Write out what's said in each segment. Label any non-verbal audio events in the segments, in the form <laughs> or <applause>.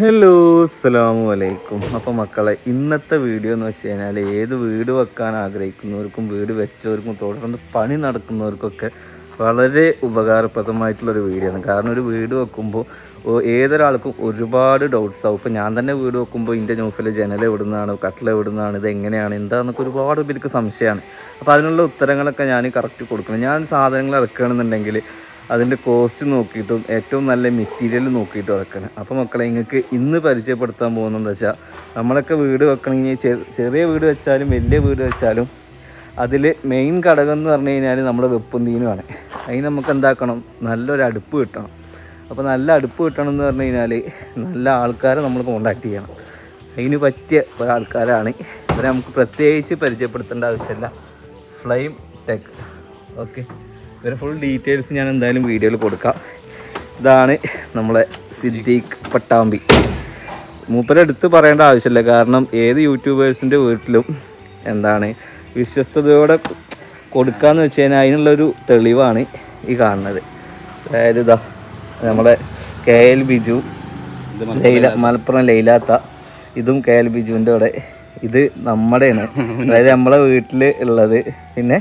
Hello അസ്സലാമു അലൈക്കും. അപ്പോൾ മക്കളെ ഇന്നത്തെ വീഡിയോ എന്ന് വെച്ച് കഴിഞ്ഞാൽ ഏത് വീട് വെക്കാൻ ആഗ്രഹിക്കുന്നവർക്കും വീട് വെച്ചവർക്കും തുടർന്ന് പണി നടക്കുന്നവർക്കൊക്കെ വളരെ ഉപകാരപ്രദമായിട്ടുള്ളൊരു വീഡിയോ ആണ്. കാരണം ഒരു വീട് വെക്കുമ്പോൾ ഏതൊരാൾക്കും ഒരുപാട് ഡൗട്ട്സ് ആവും. ഇപ്പോൾ ഞാൻ തന്നെ വീട് വെക്കുമ്പോൾ ഇതിന്റെ ന്യൂസിൽ ജനൽ എവിടുന്നാണ് കട്ടിൽ എവിടുന്നാണ് ഇത് എങ്ങനെയാണ് എന്താണെന്നൊക്കെ ഒരുപാട് പേർക്ക് സംശയമാണ്. അപ്പോൾ അതിനുള്ള ഉത്തരങ്ങളൊക്കെ ഞാൻ കറക്റ്റ് കൊടുക്കണം. ഞാൻ സാധനങ്ങൾ ഇറക്കുകയാണെന്നുണ്ടെങ്കിൽ അതിന്റെ കോസ്റ്റ് നോക്കിയിട്ടും ഏറ്റവും നല്ല മെറ്റീരിയൽ നോക്കിയിട്ടും ഇറക്കണം അപ്പോൾ മക്കളെ നിങ്ങൾക്ക് ഇന്ന് പരിചയപ്പെടുത്താൻ പോകുന്നതെന്ന് വെച്ചാൽ നമ്മളൊക്കെ വീട് വെക്കണമെങ്കിൽ ചെറിയ വീട് വെച്ചാലും വലിയ വീട് വെച്ചാലും അതിൽ മെയിൻ ഘടകം എന്ന് പറഞ്ഞു കഴിഞ്ഞാൽ നമ്മുടെ വെപ്പും തീനുമാണ് അതിന് നമുക്ക് എന്താക്കണം? നല്ലൊരു അടുപ്പ് കിട്ടണം. അപ്പോൾ നല്ല അടുപ്പ് കിട്ടണം എന്ന് പറഞ്ഞു കഴിഞ്ഞാൽ നല്ല ആൾക്കാരെ നമ്മൾ കോണ്ടാക്ട് ചെയ്യണം. അതിന് പറ്റിയ ഒരാൾക്കാരാണ്. ഇവരെ നമുക്ക് പ്രത്യേകിച്ച് പരിചയപ്പെടുത്തേണ്ട ആവശ്യമില്ല. ഫ്ലെയിം ടെക് ഓക്കെ ഇവരെ ഫുൾ ഡീറ്റെയിൽസ് ഞാൻ എന്തായാലും വീഡിയോയിൽ കൊടുക്കാം. ഇതാണ് നമ്മളെ സിദ്ദീഖ് പട്ടാമ്പി. മൂപ്പരെടുത്ത് പറയേണ്ട ആവശ്യമില്ല. കാരണം ഏത് യൂട്യൂബേഴ്സിന്റെ വീട്ടിലും എന്താണ് വിശ്വസ്തയോടെ കൊടുക്കാന്ന് വെച്ച് കഴിഞ്ഞാൽ അതിനുള്ളൊരു തെളിവാണ് ഈ കാണുന്നത്. അതായത് ഇതാ നമ്മുടെ കെ എൽ ബിജു ലൈല മലപ്പുറം ലൈലാത്ത. ഇതും കെ എൽ ബിജുവിന്റെ അവിടെ. ഇത് നമ്മുടെയാണ്. <laughs> അതായത് നമ്മളെ വീട്ടിൽ ഉള്ളത്. പിന്നെ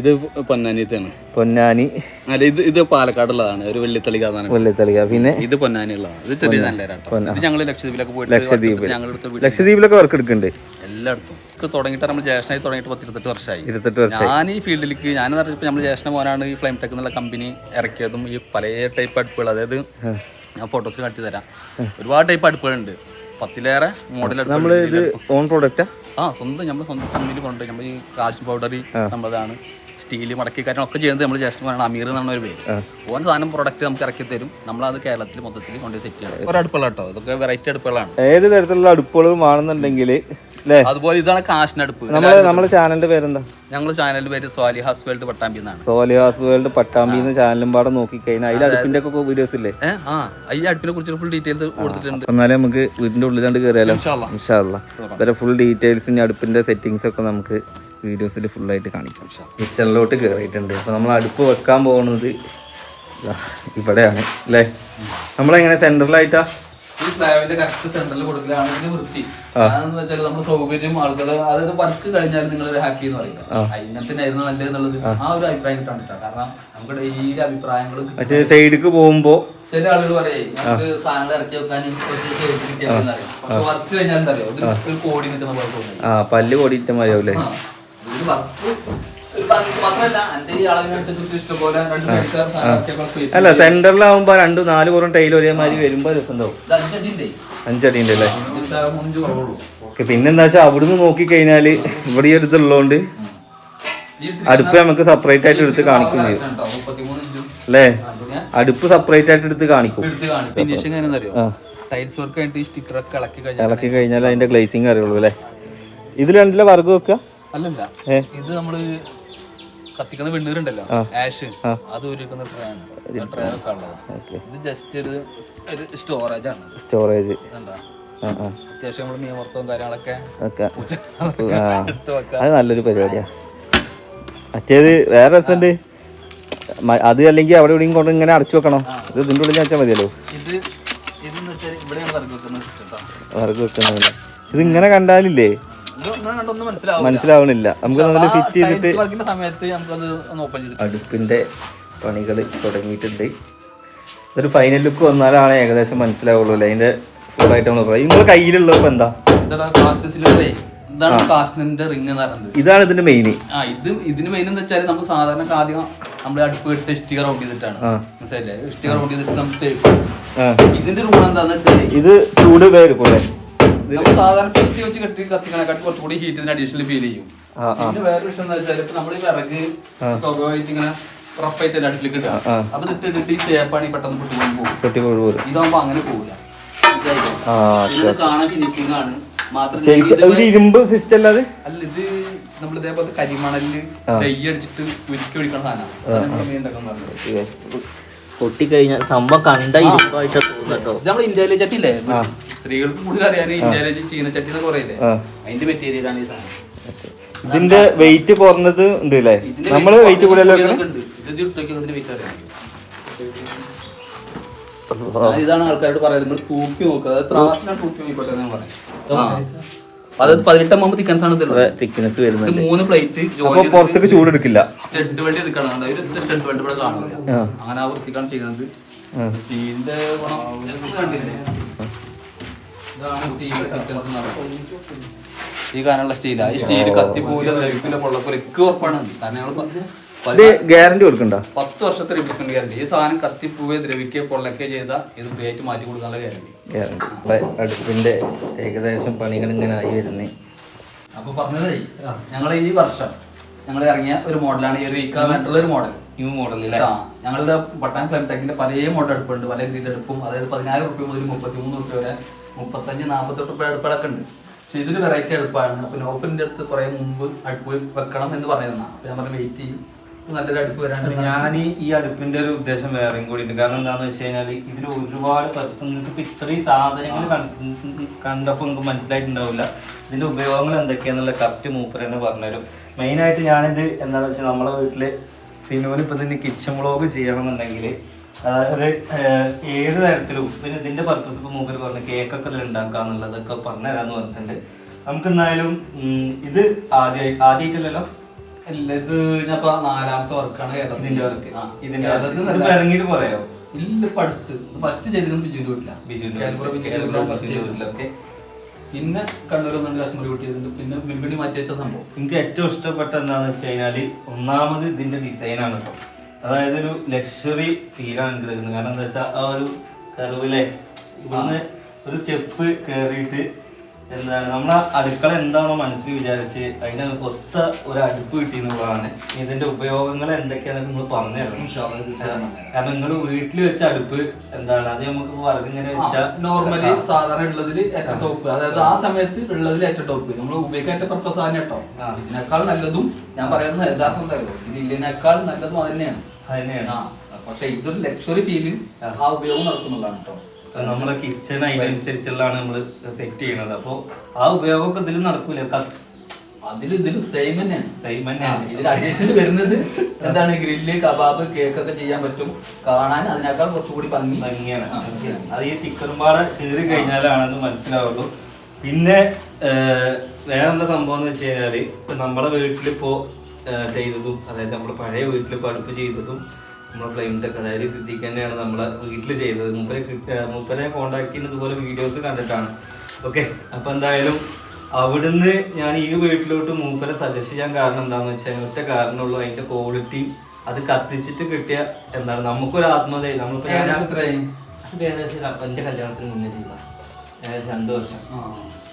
ഇത് പൊന്നാനിത്താണ് പൊന്നാനി. അല്ല ഇത് ഇത് പാലക്കാടുള്ളതാണ്. ഒരു വെള്ളിത്തളിക വെള്ളിത്തളിക പിന്നെ? ഇത് പൊന്നാനി ഉള്ളതാണ് ഇത് ചെറിയ നല്ല ഞങ്ങൾ ലക്ഷദ്വീപിലൊക്കെ പോയിട്ട് ലക്ഷദ്വീപ്. ലക്ഷദ്വീപിലൊക്കെ വർക്ക് എടുക്കുന്നുണ്ട്. എല്ലായിടത്തും. തുടങ്ങിയിട്ട് നമ്മൾ ജ്യേഷ്ഠനായി തുടങ്ങിയിട്ട് പത്തിരുപത്തെട്ട് വർഷമായി ഇരുപത്തെട്ട് വർഷം ഞാൻ ഈ ഫീൽഡിലേക്ക് ഞാൻ പറഞ്ഞപ്പോൾ നമ്മൾ ജ്യേഷ്ഠ മോനാണ് ഈ ഫ്ലെയിം ടെക് എന്നുള്ള കമ്പനി ഇറക്കിയതും ഈ പല ടൈപ്പ് അടുപ്പുകൾ. അതായത് ഞാൻ ഫോട്ടോസ് കാട്ടി തരാം. ഒരുപാട് ടൈപ്പ് അടുപ്പുകളുണ്ട്. പത്തിലേറെ മോഡൽ നമ്മൾ ഇത് ഓൺ പ്രോഡക്റ്റാ ആ? സ്വന്തം നമ്മൾ സ്വന്തം കമ്പനിയിൽ കൊണ്ടുപോയി. നമ്മൾ ഈ കാശ് പൗഡർ നമ്മളതാണ്. സ്റ്റീൽ മടക്കി ഒക്കെ ചെയ്യുന്നത് നമ്മൾ ജ്യേഷ്ഠമാണ് അമീർ എന്നാണ് ഒരു പേര്. ഓൻ സാധനം പ്രൊഡക്റ്റ് നമുക്ക് ഇറക്കി തരും. നമ്മൾ അത് കേരളത്തിൽ മൊത്തത്തിൽ കൊണ്ടുപോയി സെറ്റ് ചെയ്യണം. ഒരു അടുപ്പുള്ള കേട്ടോ. ഇതൊക്കെ വെറൈറ്റി അടുപ്പുകളാണ്. ഏത് തരത്തിലുള്ള അടുപ്പുകളും ആണെന്നുണ്ടെങ്കിൽ അതുപോലെ ഇതാണ് കാശിനടുപ്പ് നമ്മുടെ ചാനലിന്റെ പേരെന്താ? ഞങ്ങൾ ചാനലിന്റെ പേര് സോലി ഹാസ് വേൾഡ് പട്ടാമ്പി എന്നാണ്. സോലിഹാസ് വേൾഡ് പട്ടാമ്പി എന്ന ചാനലും പാടെ നോക്കിക്കഴിഞ്ഞാൽ അതിൽ അടുപ്പിന്റെ ഒക്കെ വീഡിയോസ് ഇല്ലേ? ആ. ഈ അടുപ്പിനെ കുറിച്ച് ഫുൾ ഡീറ്റെയിൽസ് കൊടുത്തിട്ടുണ്ട്. എന്നാലേ നമുക്ക് വീടിന്റെ ഉള്ളിലാണ്ട് കയറിയാലോ ഇൻഷാല്ലാ. ഇവരെ ഫുൾ ഡീറ്റെയിൽസ് അടുപ്പിന്റെ സെറ്റിംഗ്സ് ഒക്കെ നമുക്ക് വീഡിയോസിൽ ഫുള്ളായിട്ട് കാണിക്കാം. കിച്ചണിലോട്ട് കയറിയിട്ടുണ്ട് അപ്പോൾ നമ്മൾ അടുപ്പ് വെക്കാൻ പോകുന്നത് ഇവിടെയാണ് അല്ലേ? നമ്മളെങ്ങനെ സെന്ററിലായിട്ടാ ഈ സ്ലാബിന്റെ കറക്റ്റ് സെന്ററിൽ കൊടുക്കലാണ് ഇതിന് വൃത്തി അതെന്ന് വെച്ചാൽ നമ്മുടെ സൗകര്യം ആളുകൾ അതായത് വർക്ക് കഴിഞ്ഞാൽ നിങ്ങൾ ഹാപ്പി എന്ന് നല്ലത് എന്നുള്ളത് ആ ഒരു അഭിപ്രായം കിട്ടാൻ കാരണം നമുക്ക് ഡെയിലി അഭിപ്രായങ്ങൾ സൈഡിക്ക് പോകുമ്പോ ചില ആളുകൾ പറയേ നമുക്ക് സാധനങ്ങൾ ഇറക്കി മതി പക്ഷെ വർക്ക് കഴിഞ്ഞാൽ എന്താ അറിയോ? ഒരു കോടി നിൽക്കുന്ന പോലെ തോന്നുന്നു ആ പല്ല് കൊടിയിട്ട മതിയാവൂലേ അല്ല സെന്ററിലാവുമ്പോ രണ്ട് നാല് പുറം ടൈൽ ഒരേ മാതിരി വരുമ്പോ രസം ഉണ്ടാവും. അഞ്ചടിന്റെ അല്ലേ പിന്നെന്താ വെച്ചാൽ അവിടുന്ന് നോക്കിക്കഴിഞ്ഞാൽ ഇവിടെ ഈ ഒരു ഇതുള്ളതുകൊണ്ട് അടുപ്പ് നമുക്ക് സെപ്പറേറ്റ് ആയിട്ട് എടുത്ത് കാണിക്കും അല്ലേ? അടുപ്പ് സെപ്പറേറ്റ് ആയിട്ട് എടുത്ത് കാണിക്കും. കഴിഞ്ഞാൽ ഇളക്കി കഴിഞ്ഞാൽ അതിന്റെ ഗ്ലേസിംഗ് അറിയുള്ളൂ അല്ലേ? ഇതിൽ രണ്ടിലെ വർഗ് വെക്കുക അല്ലല്ല. ഇത് നമ്മൾ കത്തിക്കുന്ന വെണ്ണീറുണ്ടല്ലോ ആഷ് അത് ഒരുക്കുന്ന ട്രേ ട്രയർ ട്രേ ഒക്കെ ഉള്ളത് ഇത് ജസ്റ്റ് ഒരു ഒരു സ്റ്റോറേജ് ആണ്. സ്റ്റോറേജ് അത്യാവശ്യം നമ്മൾ മീൻ വറുത്തവും കാര്യങ്ങളൊക്കെ അത് നല്ലൊരു പരിപാടിയാ. മറ്റേത് വേറെ രസമുണ്ട്. അത് അല്ലെങ്കിൽ അവിടെ ഇവിടെയും കൊണ്ട് ഇങ്ങനെ അടച്ചു വെക്കണോ? ഇത് ഇതിന്റെ ഉള്ളിൽ വെച്ചാൽ മതിയല്ലോ. ഇത് ഇത് ഇവിടെയാണ് വെക്കുന്ന സിസ്റ്റം വർഗ് വെക്കുന്നില്ല ഇത് ഇങ്ങനെ കണ്ടാലില്ലേ? മനസ്സിലാവണില്ല. നമുക്ക് നമ്മൾ ഫിറ്റ് ചെയ്തിട്ട് അടുപ്പിന്റെ പണികൾ തുടങ്ങിയിട്ടുണ്ട്. ഇതൊരു ഫൈനൽ ലുക്ക് വന്നാലാണ് ഏകദേശം മനസ്സിലാവുള്ളൂ അല്ലേ? ഫുൾ ആയിട്ട് നമ്മൾ പറയാം. നിങ്ങളുടെ കയ്യിലുള്ള ഇപ്പം എന്താ ഇതാണ് കാസ്റ്റിന്റെ റിങ് എന്ന് പറയുന്നത്. ഇതാണ് ഇതിന്റെ മെയിൻ ആ ഇത് ഇതിന് മെയിൻ എന്ന് വെച്ചാൽ നമ്മൾ സാധാരണ ആദ്യം നമ്മൾ അടുപ്പ് എടുത്ത് സ്റ്റിക്കർ ഔട്ട് ചെയ്തിട്ടാണ്. മനസ്സിലായില്ലേ? സ്റ്റിക്കർ ഔട്ട് ചെയ്തിട്ട് ആ. ഇതിന്റെ റൂൾ എന്താന്ന് വെച്ചാൽ ഇത് ചൂട് വേറെ നമ്മൾ സാധാരണ പെസ്റ്റ് വെച്ച് കെട്ടി കത്തിക്കണേക്കാട്ടി കുറച്ചുകൂടി ഹീറ്റിന് അഡീഷണൽ ഫീൽ ചെയ്യും. പിന്നെ വേറെ വിഷയം എന്താ വെച്ചാൽ ഇപ്പൊ നമ്മൾ ഈ വിറക് സ്വാഭാവികമായിട്ട് ഇങ്ങനെ റഫായിട്ട് അടുപ്പിലേക്ക് ഇടുക. അപ്പൊ ഇട്ടിട്ട് ഈ തേപ്പാണി പെട്ടെന്ന് പൊട്ടിക്കൊണ്ട് പോകും. ഇതാകുമ്പോ അങ്ങനെ പോകില്ല ഇത് കാണാൻ ഫിനിഷിംഗ് ആണ്. ഇരുമ്പ് സിസ്റ്റം അല്ലാതെ അല്ല ഇത് നമ്മൾ ഇതേപോലത്തെ കരിമണലിൽ ഡൈ അടിച്ചിട്ട് ഉരുക്കി ഒഴിക്കണ സാധനമാണ് പൊട്ടിക്കഴിഞ്ഞാൽ സംഭവം കണ്ട ഇരുമ്പായിട്ട് നമ്മൾ ഇന്ത്യയിലെ ചട്ടിയില്ലേ? സ്ത്രീകൾക്ക് കൂടുതൽ അറിയാൻ ഇന്ത്യയിലെ ചീന ചട്ടി എന്നൊക്കെ പറയില്ലേ? അതിന്റെ മെറ്റീരിയലാണ് ഈ സാധനം? ഇതിന്റെ വെയിറ്റ് കുറഞ്ഞത് ഉണ്ട്. അല്ലേ നമ്മൾ വെയിറ്റ് ഞാൻ ഇതാണ് ആൾക്കാരോട് പറയുന്നത്. നിങ്ങൾ തൂക്കി നോക്കുക ത്രാസിനാണ് തൂക്കി നോക്കിക്കോട്ടെ പറയാം. അതായത് പതിനെട്ടാകുമ്പോൾ തിക്കൻസ് ആണ് തിക്നെസ് വരുന്നത്. മൂന്ന് പ്ലേറ്റ് പുറത്തേക്ക് ചൂടെടുക്കില്ല. സ്റ്റെഡ് വണ്ടി സ്റ്റഡ് വണ്ടി ഇവിടെ കാണുന്നില്ല. ആ. അങ്ങനെ ആ വൃത്തിക്കാണ് ചെയ്യുന്നത്. സ്റ്റീലിന്റെ ഗുണം. കണ്ടില്ലേ? ഇതാണ് സ്റ്റീൽ എന്ന് പറയുന്നത്. ഈ കാനുള്ള സ്റ്റീലാ ഈ സ്റ്റീൽ പോലും ലഭിക്കില്ല പൊള്ളക്കൂല. ഒക്കെ ഉറപ്പാണ്. കാരണം ഞങ്ങൾ ഗ്യാരണ്ടി കൊടുക്കണ്ട? പത്ത് വർഷത്തെ റിപ്ലേസ്മെന്റ് ഗ്യാരണ്ടി ഈ സാധനം കത്തിപ്പൂവേ ദ്രവിക്കുകയോ പൊള്ളക്കുകയോ ചെയ്താൽ ഇത് ഫ്രീ ആയിട്ട് മാറ്റി കൊടുക്കാനുള്ള ഗ്യാരണ്ടി ഗ്യാരണ്ടി അടുപ്പിന്റെ ഏകദേശം പണികൾ ഇങ്ങനെ ആയി വരുന്നേ. അപ്പൊ പറഞ്ഞതേ ഞങ്ങൾ ഈ വർഷം ഞങ്ങൾ ഇറങ്ങിയ ഒരു മോഡലാണ് ഈ റീക്കാനായിട്ടുള്ള ഒരു മോഡൽ. ന്യൂ മോഡൽ ഞങ്ങളുടെ പട്ടാൻ ക്ലംടെക്കിന്റെ പല മോഡൽ അടുപ്പുണ്ട്. പല ഗ്രീഡ് അടുപ്പും. അതായത് പതിനായിരം റുപ്യ മുതൽ മുപ്പത്തി മൂന്ന് റുപ്യ വരെ മുപ്പത്തഞ്ച് നാൽപ്പത്തെട്ട് ഉപ്പ് അടുപ്പുകളൊക്കെ ഉണ്ട്. പക്ഷെ ഇതിന് വെറൈറ്റി അടുപ്പാണ്. അപ്പൊ നോഫിന്റെ അടുത്ത് കുറെ മുമ്പ് അടുപ്പ് വെക്കണം എന്ന് പറയുന്നതാണ് അപ്പൊ ഞാൻ പറഞ്ഞു വെയിറ്റ് ചെയ്യും. നല്ലൊരു അടുപ്പ് വരാണ്ട് ഞാൻ ഈ അടുപ്പിന്റെ ഒരു ഉദ്ദേശം വേറെയും കൂടി ഉണ്ട്. കാരണം എന്താണെന്ന് വെച്ച് കഴിഞ്ഞാൽ ഇതിൽ ഒരുപാട് നിങ്ങൾക്ക് ഇപ്പൊ ഇത്രയും സാധനങ്ങൾ കണ്ടപ്പോൾ നിങ്ങൾക്ക് മനസ്സിലായിട്ടുണ്ടാവില്ല. ഇതിന്റെ ഉപയോഗങ്ങൾ എന്തൊക്കെയാന്നുള്ള കറക്റ്റ് മൂപ്പർ തന്നെ പറഞ്ഞുതരും. മെയിനായിട്ട് ഞാനിത് എന്താണെന്ന് വെച്ചാൽ നമ്മളെ വീട്ടിൽ സിനുവിന് ഇപ്പൊ തന്നെ കിച്ചൺ വ്ളോഗ് ചെയ്യണമെന്നുണ്ടെങ്കിൽ അതായത് ഏഹ്, ഏത് തരത്തിലും പിന്നെ ഇതിന്റെ പർപ്പസ് ഇപ്പൊ മൂപ്പര് പറഞ്ഞു കേക്കൊക്കെ ഇതിൽ ഉണ്ടാക്കാന്നുള്ളതൊക്കെ പറഞ്ഞുതരാന്ന് പറഞ്ഞിട്ടുണ്ട്. നമുക്ക് എന്തായാലും ഇത് ആദ്യമായി ആദ്യമായിട്ടല്ലല്ലോ ഇല്ല ഇത് ഞാൻ നാലാമത്തെ വർക്കാണ് ഇതിന്റെ വർക്ക് ഇതിന്റെ ഇറങ്ങിയിട്ട് കുറയോ? ഇല്ല അടുത്ത്. ഫസ്റ്റ് ചെയ്തിരുന്നു ബിജുവിന്റെ വീട്ടിലാണ് ബിജുവിന്റെ വീട്ടിലൊക്കെ. പിന്നെ കണ്ണൂർ ഒന്നും കാശ്മീർ വീട്ടിൽ ചെയ്തിട്ടുണ്ട്. പിന്നെ മിൽബിണി മാറ്റി വെച്ച സംഭവം. എനിക്ക് ഏറ്റവും ഇഷ്ടപ്പെട്ട എന്താന്ന് വെച്ച് കഴിഞ്ഞാൽ ഒന്നാമത് ഇതിന്റെ ഡിസൈനാണ് കേട്ടോ അതായത് ഒരു ലക്ഷറി ഫീലാണ് എനിക്ക് തരുന്നത് കാരണം എന്താ വെച്ചാൽ ആ ഒരു കറിവിലെ ഇവിടുന്ന് ഒരു സ്റ്റെപ്പ് കയറിയിട്ട് എന്താണ് നമ്മൾ അടുക്കള എന്താണോ മനസ്സിൽ വിചാരിച്ച് അതിന് ഒത്ത ഒരു അടുപ്പ് കിട്ടി എന്നുള്ളതാണ് ഇതിന്റെ ഉപയോഗങ്ങൾ എന്തൊക്കെയാണെന്ന് നിങ്ങൾ പറഞ്ഞു തരണം. കാരണം നിങ്ങൾ വീട്ടിൽ വെച്ച അടുപ്പ് എന്താണ് അത് നമുക്ക് വറക് ഇങ്ങനെ വെച്ചാൽ നോർമലി സാധാരണ ഉള്ളതിൽ ഏറ്റവും ടോപ്പ് അതായത് ആ സമയത്ത് ഉള്ളതിൽ ഏറ്റവും ടോപ്പ് നമ്മൾ ഉപയോഗിക്കാൻ പർപ്പസ് ആണ് കേട്ടോ. ഇതിനേക്കാൾ നല്ലതും ഞാൻ പറയുന്നത് യഥാർത്ഥം ഉണ്ടല്ലോ ഇതിനേക്കാൾ നല്ലതും അത് തന്നെയാണ്. പക്ഷെ ഇതൊരു ലക്ഷറി ഫീലിംഗ് ആ. ഉപയോഗം നടക്കുന്നുള്ളതാണ് കേട്ടോ. നമ്മളെ കിച്ചൺ അതിനനുസരിച്ചുള്ളതാണ് നമ്മൾ സെറ്റ് ചെയ്യണത്. അപ്പോൾ ആ ഉപയോഗമൊക്കെ ഇതിലും നടക്കൂല? അതിൽ ഇതിൽ സെയിം തന്നെയാണ്. സെയിം തന്നെയാണ്. ഇതിൽ അഡീഷണൽ വരുന്നത് എന്താണ്? ഗ്രില്ല് കബാബ് കേക്ക് ഒക്കെ ചെയ്യാൻ പറ്റും. കാണാൻ അതിനേക്കാൾ കുറച്ചുകൂടി ഭംഗി. ഭംഗിയാണ്. അത് ഈ ചിക്കൻ പാട കീറി കഴിഞ്ഞാലാണ് അത് മനസ്സിലാവുള്ളൂ. പിന്നെ വേറെന്താ സംഭവം എന്ന് വെച്ച് കഴിഞ്ഞാൽ ഇപ്പൊ നമ്മുടെ വീട്ടിലിപ്പോ ഇപ്പോ ചെയ്തതും അതായത് നമ്മുടെ പഴയ വീട്ടിലിപ്പോ അടുപ്പ് ചെയ്തതും നമ്മുടെ ഫ്ലെയിമിന്റെ അതായത് സിദ്ദിഖ് തന്നെയാണ് നമ്മളെ വീട്ടിൽ ചെയ്തത്. മുപ്പരെ മുപ്പരെ കോണ്ടാക്ട് ചെയ്യുന്നത് ഇതുപോലെ വീഡിയോസ് കണ്ടിട്ടാണ്. ഓക്കെ അപ്പൊ എന്തായാലും അവിടുന്ന് ഞാൻ ഈ വീട്ടിലോട്ട് മൂപ്പരെ സജസ്റ്റ് ചെയ്യാൻ കാരണം എന്താണെന്ന് വെച്ചാൽ ഒറ്റ കാരണമുള്ളൂ. അതിന്റെ ക്വാളിറ്റി അത് കത്തിച്ചിട്ട് കിട്ടിയ എന്താണ്? നമുക്കൊരു ആത്മതയായി നമ്മളിപ്പോ എന്റെ കല്യാണത്തിന് മുന്നേ ചെയ്ത ഏകദേശം രണ്ട് വർഷം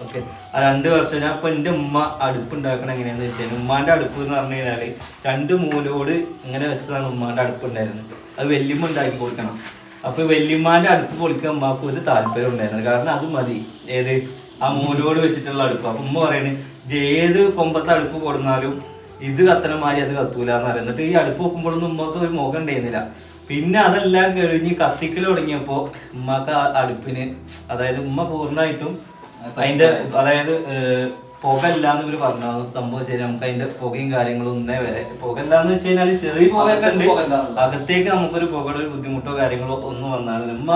ഓക്കെ. ആ രണ്ട് വർഷം ഞാൻ ഇപ്പൊ എന്റെ ഉമ്മ അടുപ്പ് ഉണ്ടാക്കണ എങ്ങനെയാന്ന് വെച്ചാൽ ഉമ്മാന്റെ അടുപ്പ് എന്ന് പറഞ്ഞു കഴിഞ്ഞാൽ രണ്ട് മൂലോട് ഇങ്ങനെ വെച്ചതാണ് ഉമ്മാന്റെ അടുപ്പ് ഉണ്ടായിരുന്നത്. അത് വെല്ലുമ്മ ഉണ്ടാക്കി കൊടുക്കണം. അപ്പൊ വെല്ലുമ്മാന്റെ അടുപ്പ് പൊളിക്കാൻ ഉമ്മാക്ക് ഒരു താല്പര്യം ഉണ്ടായിരുന്നു കാരണം അത് മതി. ഏത്? ആ മൂലോട് വെച്ചിട്ടുള്ള അടുപ്പ്. അപ്പൊ ഉമ്മ പറയണ് "ഇജ്ജ് ഏത് കൊമ്പത്തെ അടുപ്പ് കൊടുന്നാലും ഇത് കത്തണ മാതിരി അത് കത്തൂല എന്ന് പറയുന്നത് ഈ അടുപ്പ് വെക്കുമ്പോഴൊന്നും ഉമ്മക്ക് ഒരു മുഖം ഉണ്ടായിരുന്നില്ല. പിന്നെ അതെല്ലാം കഴിഞ്ഞ് കത്തിക്കൽ തുടങ്ങിയപ്പോ ഉമ്മക്ക് അടുപ്പിന് അതായത് ഉമ്മ പൂർണമായിട്ടും അതിന്റെ അതായത് പുകല്ലാന്ന് ഇവർ പറഞ്ഞു സംഭവം ശരി നമുക്ക് അതിന്റെ പുകയും കാര്യങ്ങളും ഒന്നേ വരെ. പുകല്ലാന്ന് വെച്ച് കഴിഞ്ഞാൽ ചെറിയ പുകയൊക്കെ ഉണ്ട്. അകത്തേക്ക് നമുക്കൊരു പുകയുടെ ഒരു ബുദ്ധിമുട്ടോ കാര്യങ്ങളോ ഒന്നും വന്നാണ് ഉമ്മ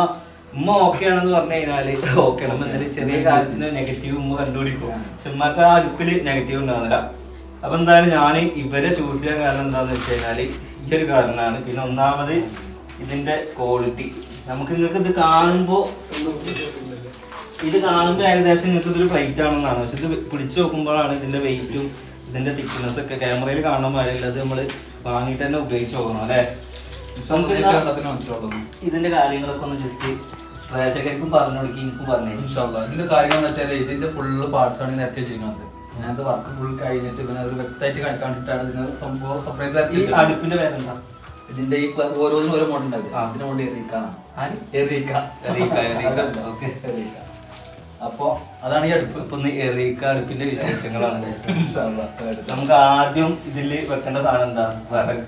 ഉമ്മ ഓക്കെ ആണെന്ന് പറഞ്ഞു കഴിഞ്ഞാൽ ഓക്കെ ആണ്. ചെറിയ കാര്യത്തിന് നെഗറ്റീവ് ഉമ്മ കണ്ടുപിടിക്കും. പക്ഷെ ഉമ്മക്ക് ആ അടുപ്പിൽ നെഗറ്റീവ് ഉണ്ടാകുന്നില്ല അപ്പൊ എന്തായാലും ഞാൻ ഇവരെ ചൂസ് ചെയ്യാൻ കാരണം എന്താന്ന് വെച്ച് കഴിഞ്ഞാൽ ഈ ഒരു കാരണമാണ്. പിന്നെ ഒന്നാമത് ഇതിന്റെ ക്വാളിറ്റി നമുക്ക് നിങ്ങൾക്ക് ഇത് കാണുമ്പോ ഇത് കാണുമ്പോൾ ഏകദേശം നിങ്ങൾക്ക് ഇതൊരു പ്ലേറ്റ് ആണെന്നാണ്. പക്ഷെ ഇത് പിടിച്ചു നോക്കുമ്പോഴാണ് ഇതിന്റെ വെയിറ്റും ഇതിന്റെ തിക്നെസ് ഒക്കെ. ക്യാമറയിൽ കാണുന്ന മാതിരില്ല അത് നമ്മൾ വാങ്ങിയിട്ട് തന്നെ ഉപയോഗിച്ച് നോക്കണം അല്ലേ? നമുക്ക് ഇതിന്റെ കാര്യങ്ങളൊക്കെ ഒന്ന് ജസ്റ്റ് പ്രേക്ഷകർക്കും പറഞ്ഞു കൊടുക്കി എനിക്കും പറഞ്ഞു. ഇതിന്റെ കാര്യം എന്ന് വെച്ചാൽ ഇതിന്റെ ഫുള്ള് പാർട്സ് ആണ് നേരത്തെ ചെയ്യുന്നത് ഞാനത് വർക്ക് ഫുൾ കഴിഞ്ഞിട്ട് ഇവനെ ഒരു വ്യക്തമായിട്ട് കണ്ടിട്ടാണ് ഇതിന് സംഭവം സെപ്പറേറ്റ് അടുപ്പിന്റെ പേരെന്താ? ഇതിന്റെ ഈ ഓരോന്നിനും ഓരോ മോഡൽ ഉണ്ടാവില്ല മോഡൽ? എറിയിക്ക. <laughs> അപ്പൊ അതാണ് ഈ അടുപ്പ്. ഇപ്പൊ എറീക്ക എറിയിക്ക അടുപ്പിന്റെ വിശേഷങ്ങളാണ്. <laughs> നമുക്ക് ആദ്യം ഇതിൽ വെക്കേണ്ട സാധനം എന്താ? വിറക്.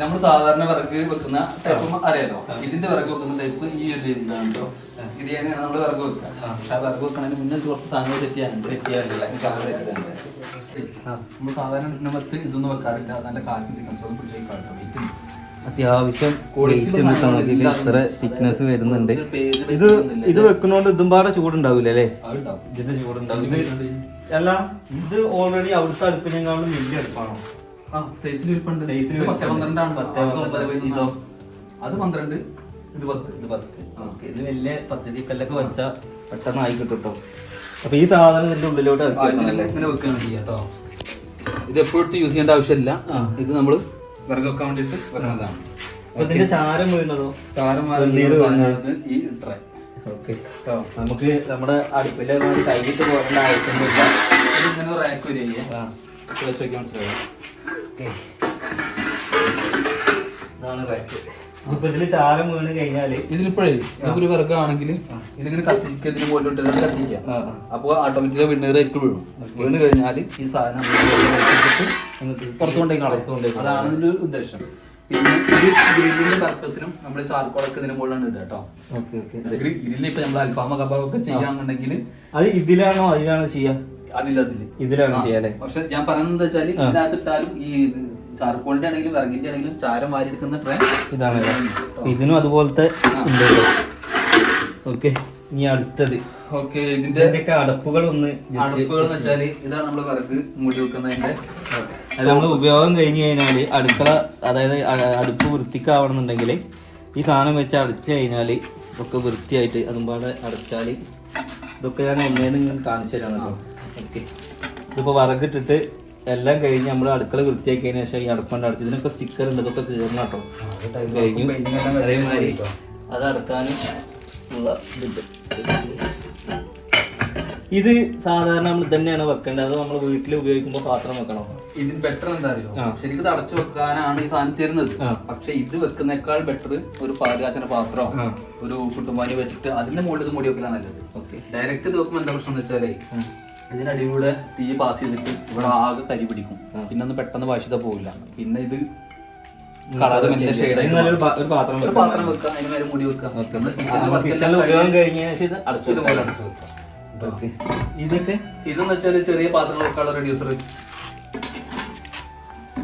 നമ്മൾ സാധാരണ വിറക് വെക്കുന്ന ടൈപ്പ് അറിയാലോ. ഇതിന്റെ വിറക് വെക്കുന്ന ടൈപ്പ് ഈ ഒരു രീതിയിലാണ് കേട്ടോ ഇത് തന്നെയാണ് നമ്മൾ വിറക് വെക്കുക. പക്ഷെ ആ വിറക് വെക്കണതിന് മുന്നേ കുറച്ച് സാധനങ്ങൾ സെറ്റ് ചെയ്യാനുണ്ട് സെറ്റ് ചെയ്യാനുണ്ടല്ലേ? നമ്മൾ സാധാരണ ഇന്നമത്ത് ഇതൊന്നും വെക്കാറില്ല. അതിന്റെ കാറ്റും തിക്കൻസോടും പിടിച്ചേക്കാട്ടോ വെയിറ്റ് അത്യാവശ്യം ഇതിൽ ഇത്ര തിക്നെസ് വരുന്നുണ്ട്. ഇത് ഇത് വെക്കുന്നോണ്ട് ഇതും പാടെ ചൂടുണ്ടാവില്ല അല്ലേ? ഇതിന്റെ ചൂടുണ്ടാവില്ല ഇത് അല്ല ഇത് ഓൾറെഡി അവിടുത്തെ അടുപ്പിനെക്കാളും വലിയ അടുപ്പാണോ? ആ സൈസിൽ പത്ത്. പന്ത്രണ്ടാണ്. പത്ത് അത് പന്ത്രണ്ട്. ഇതോ? അത് പന്ത്രണ്ട് ഇത് പത്ത്. ഇത് പത്ത്. ഇത് വലിയ പത്ത് കല്ലൊക്കെ വെച്ചാൽ പെട്ടെന്ന് ആയി കിട്ടും കേട്ടോ അപ്പൊ ഈ സാധനം ഇതിന്റെ ഉള്ളിലോട്ട്? ഇങ്ങനെ വെക്കുകയാണ് ചെയ്യുക കേട്ടോ ഇത് എപ്പോഴും യൂസ് ചെയ്യേണ്ട ആവശ്യമില്ല. ഇത് നമ്മൾ വിറക് വെക്കാൻ വേണ്ടിയിട്ട് വെക്കുന്നതാണ് അപ്പൊ ഇതിന്റെ ചാരം വീണതോ ചാരം വെണ്ണീര് സാധനമാണ് ഈ ട്രേ ഓക്കെ. നമുക്ക് നമ്മുടെ അടുപ്പിലെ കൈകിട്ട് പോകേണ്ട ആവശ്യമൊന്നുമില്ല. റാക്ക് വെച്ച് മനസ്സിലായോ? ഇതാണ് റാക്ക് ഇപ്പൊ ഇതിൽ ചാരം വീണ് കഴിഞ്ഞാൽ ഇതിലിപ്പോഴേ നമുക്കൊരു വിറകാണെങ്കിൽ ഇതിങ്ങനെ കത്തിക്കുക ഇതിന് കത്തിക്കാം. അപ്പോൾ ഓട്ടോമാറ്റിക്കലി വിണ്ണീറായിട്ട് വീഴും. വീണ് കഴിഞ്ഞാൽ ഈ സാധനം നമ്മൾ വെച്ചിട്ട് പുറത്തു കൊണ്ടേ പുറത്ത് കൊണ്ടുപോയി കളയും അതാണ് ഇതിന്റെ ഉദ്ദേശം. പിന്നെ ഇത് ഗ്രില്ലിന്റെ പർപ്പസിനും നമ്മൾ ചാർക്കോളൊക്കെ ഇതിന് മുകളിലാണ് ഇടുക കേട്ടോ. Okay okay. ഗ്രില്ലിൽ ഇപ്പൊ നമ്മൾ അൽഫാമ കബാബ് ഒക്കെ ചെയ്യാന്നുണ്ടെങ്കിൽ അത് ഇതിലാണോ അതിലാണോ ചെയ്യാ? അതില്ല അതിൽ ഇതിലാണ് ആ, ചെയ്യാല്ലേ പക്ഷെ ഞാൻ പറയുന്നത് വെച്ചാൽ ഇതിനകത്ത് ഇട്ടാലും ഈ ചാർക്കോളിന്റെ ആണെങ്കിലും വിറകിന്റെ ആണെങ്കിലും ചാരം വാരി എടുക്കുന്ന ട്രേ ഇതാണ് ഇതിനും അതുപോലത്തെ ഓക്കെ ഇനി അടുത്തത്. ഓക്കെ ഇതിന്റെ ഇതിന്റെയൊക്കെ അടപ്പുകൾ ഒന്ന് അടപ്പുകൾ എന്ന് വെച്ചാൽ ഇതാണ് നമ്മൾ വിറക് മൂടി വെക്കുന്നതിന്റെ അത് നമ്മൾ ഉപയോഗം കഴിഞ്ഞ് കഴിഞ്ഞാൽ അടുക്കള അതായത് അടുപ്പ് വൃത്തിക്കാവണമെന്നുണ്ടെങ്കിൽ ഈ സാധനം വെച്ച് അടച്ചു കഴിഞ്ഞാൽ ഒക്കെ വൃത്തിയായിട്ട് അതും പാടെ അടച്ചാൽ ഇതൊക്കെ ഞാൻ ഒന്നേന്ന് കാണിച്ചു തരാം ഓക്കെ. ഇതിപ്പോൾ വിറകിട്ടിട്ട് എല്ലാം കഴിഞ്ഞ് നമ്മൾ അടുക്കള വൃത്തിയാക്കിയതിന് ശേഷം ഈ അടുപ്പണ്ട് അടച്ചു ഇതിനൊക്കെ സ്റ്റിക്കർ ഉണ്ട് ഇതൊക്കെ തീർന്നു കേട്ടോ. കഴിഞ്ഞു. അതേമാതിരി അത് അടക്കാനും ഉള്ള ഇതുണ്ട്. ഇത് സാധാരണ നമ്മൾ തന്നെയാണ് വെക്കേണ്ടത്. അത് നമ്മൾ വീട്ടിൽ ഉപയോഗിക്കുമ്പോൾ പാത്രം വെക്കണം. ഇതിന് ബെറ്റർ എന്താ അറിയോ? ശരിക്കും ഇത് അടച്ചു വെക്കാനാണ് ഈ സാധനം തരുന്നത് പക്ഷെ ഇത് വെക്കുന്നേക്കാൾ ബെറ്റർ ഒരു പാലുകാച്ചന പാത്രം ഒരു കുട്ടുംബാനി വെച്ചിട്ട് അതിന്റെ മുകളിൽ ഇത് മൂടി വെക്കലാണ് നല്ലത്. ഓക്കെ. ഡയറക്റ്റ് ഇത് വെക്കുമ്പോൾ എന്താ പ്രശ്നം എന്ന് വെച്ചാലേ ഇതിനടിയിലൂടെ തീ പാസ് ചെയ്തിട്ട് ഇവിടെ ആകെ കരി പിടിക്കും. പിന്നെ ഒന്ന് പെട്ടെന്ന് വാശിത പോകില്ല പിന്നെ ഇത് കളർ മെല്ലെ ഒരു പാത്രം പാത്രം വെക്കാം അതിന് മേലെ മുടി വെക്കാം. ഉപയോഗം കഴിഞ്ഞ ശേഷം ഇത് അടച്ചു അടച്ചു വെക്കാം. ഇതൊക്കെ? ഇതെന്ന് വെച്ചാൽ ചെറിയ പാത്രങ്ങൾ വെക്കാനുള്ള റെഡ്യൂസർ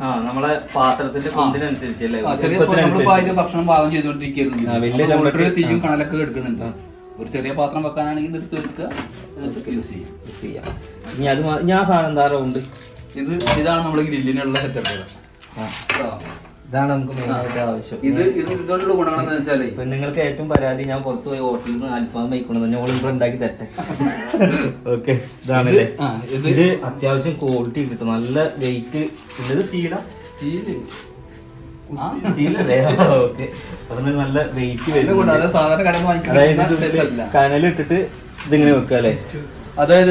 ആ നമ്മളെ പാത്രത്തിന്റെ ഭക്ഷണം പാകം ചെയ്തോണ്ടിരിക്കുന്നുണ്ട്. തീയും കണലൊക്കെ എടുക്കുന്നുണ്ട്. ഒരു ചെറിയ പാത്രം വെക്കാനാണെങ്കിൽ നിർത്തി വെക്കുക. യൂസ് ചെയ്യും. ചെയ്യാം. ഇനി അത് ഞാൻ സാധനം എന്താ ഉണ്ട് ഇത് ഇതാണ് നമ്മൾ ഗ്രില്ലിനുള്ള സെറ്റപ്പ് ഇതാണ് നമുക്ക് ആവശ്യം. ഇത് ഇത് ഇതുകൊണ്ടുള്ള ഗുണങ്ങളെന്ന് വെച്ചാലേ നിങ്ങൾക്ക് ഏറ്റവും പരാതി ഞാൻ പുറത്ത് പോയി ഹോട്ടലിൽ നിന്ന് അൽഫാം കഴിക്കണം ഞാൻ ഇവിടെ ഉണ്ടാക്കി തരട്ടെ. <laughs> ഓക്കെ ഇതാണല്ലേ ഇത് അത്യാവശ്യം ക്വാളിറ്റി കിട്ടും. നല്ല വെയിറ്റ് ഇത് സ്റ്റീലാ സ്റ്റീൽ ഓക്കെ. നല്ല വെയിറ്റ് വരും അതായത് കനലിട്ടിട്ട് ഇതിങ്ങനെ വെക്കുക അല്ലേ? അതായത്.